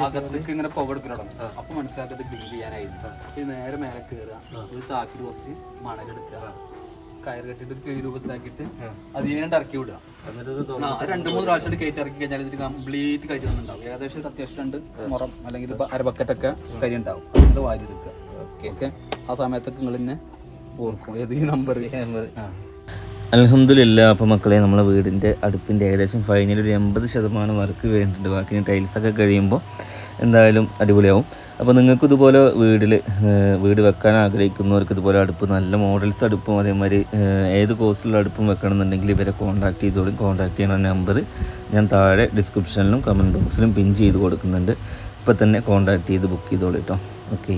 അകത്തേക്ക് ഇങ്ങനെ പുക എടുക്കാൻ തുടങ്ങും. അപ്പൊ മനസ്സിലാക്കി ക്ലീൻ ചെയ്യാനായിരുന്നു ഇത് നേരെ മേലെ കയറുക ഒരു ചാക്കിൽ കുറച്ച് മണലെടുക്കുക. കയർ കെട്ടിട്ട് ഒരു കിഴി രൂപത്തിലാക്കിയിട്ട് ഏണ്ട് ഇറക്കി വിടുക. ആ, അത് രണ്ട് മൂന്ന് പ്രാവശ്യം കയറ്റി ഇറക്കി കഴിഞ്ഞാൽ ഇതിന് കംപ്ലീറ്റ് കരി വന്നിട്ടുണ്ടാവും ഏകദേശം ഒരു അത്യാവശ്യം രണ്ട് മുറം അല്ലെങ്കിൽ അര ബക്കറ്റൊക്കെ കരി ഉണ്ടാവും. അതുകൊണ്ട് വാരി എടുക്കുക. ഓക്കെ ആ സമയത്തൊക്കെ നിങ്ങൾ ഇന്നെ ഓർക്കും. ഏത് ഈ നമ്പർ അലഹമില്ല അപ്പോൾ മക്കളെ നമ്മളെ വീടിന്റെ അടുപ്പിന്റെ ഏകദേശം ഫൈനൽ ഒരു എൺപത് ശതമാനം വർക്ക് വേണ്ടിയിട്ടുണ്ട് ബാക്കി ടൈൽസൊക്കെ കഴിയുമ്പോൾ എന്തായാലും അടിപൊളിയാവും. അപ്പോൾ നിങ്ങൾക്ക് ഇതുപോലെ വീട്ടിൽ വീട് വെക്കാൻ ആഗ്രഹിക്കുന്നവർക്ക് ഇതുപോലെ അടുപ്പ് നല്ല മോഡൽസ് അടുപ്പും അതേമാതിരി ഏത് കോസ്റ്റിലുള്ള അടുപ്പും വെക്കണമെന്നുണ്ടെങ്കിൽ ഇവരെ കോൺടാക്ട് ചെയ്തോളും. കോൺടാക്ട് ചെയ്യുന്ന നമ്പർ ഞാൻ താഴെ ഡിസ്ക്രിപ്ഷനിലും കമന്റ് ബോക്സിലും പിൻ ചെയ്ത് കൊടുക്കുന്നുണ്ട്. ഇപ്പോൾ തന്നെ കോൺടാക്ട് ചെയ്ത് ബുക്ക് ചെയ്തോളൂ കേട്ടോ ഓക്കെ